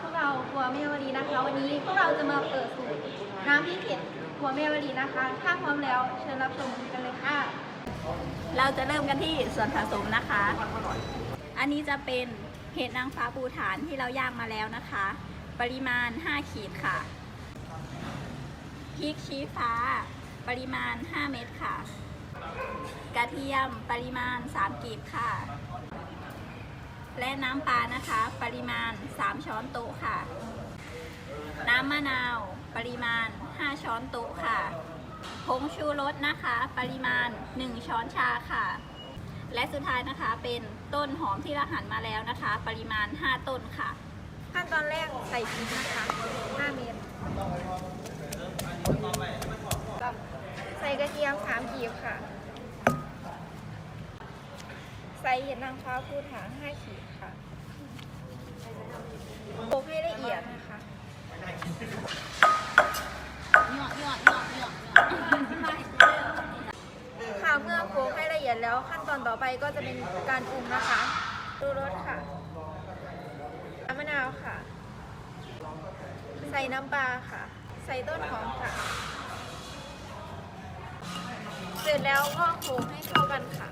พวกเราครัวเมวดีนะคะ วันนี้พวกเราจะมาเปิดสูตรน้ำพริกเผ็ดครัวเมวดีนะคะ ถ้าพร้อมแล้วเชิญรับชมกันเลยค่ะ เราจะเริ่มกันที่ส่วนผสมนะคะ อันนี้จะเป็นเห็ดนางฟ้าปูฐานที่เราย่างมาแล้วนะคะ ปริมาณ 5 ขีดค่ะพริกชี้ฟ้า ปริมาณ 5 เม็ดค่ะ กระเทียมปริมาณ 3กีบค่ะ และน้ำปลานะคะ ปริมาณ 3 ช้อนโต๊ะค่ะ น้ำมะนาว ปริมาณ 5 ช้อนโต๊ะค่ะผงชูรสนะคะ ปริมาณ 1 ช้อนชาค่ะ และสุดท้ายนะคะเป็นต้นหอมที่เราหั่นมาแล้วนะคะ ปริมาณ 5 ต้นค่ะ ขั้นตอนแรกใส่พริกนะคะ 5 เม็ดใส่กระเทียม3ขีดค่ะ ใส่เห็ดนางฟ้าพูดหาง5ขีดค่ะโขลกให้ละเอียดนะคะค่ะเมื่อโขลกให้ละเอียดแล้วขั้นตอนต่อไปก็จะเป็นการปรุงนะคะ ดูรสค่ะน้ำมะนาวค่ะ ใส่น้ำปลาค่ะ ใส่ต้นหอมค่ะเสร็จแล้วก็โขลกให้เข้ากันค่ะ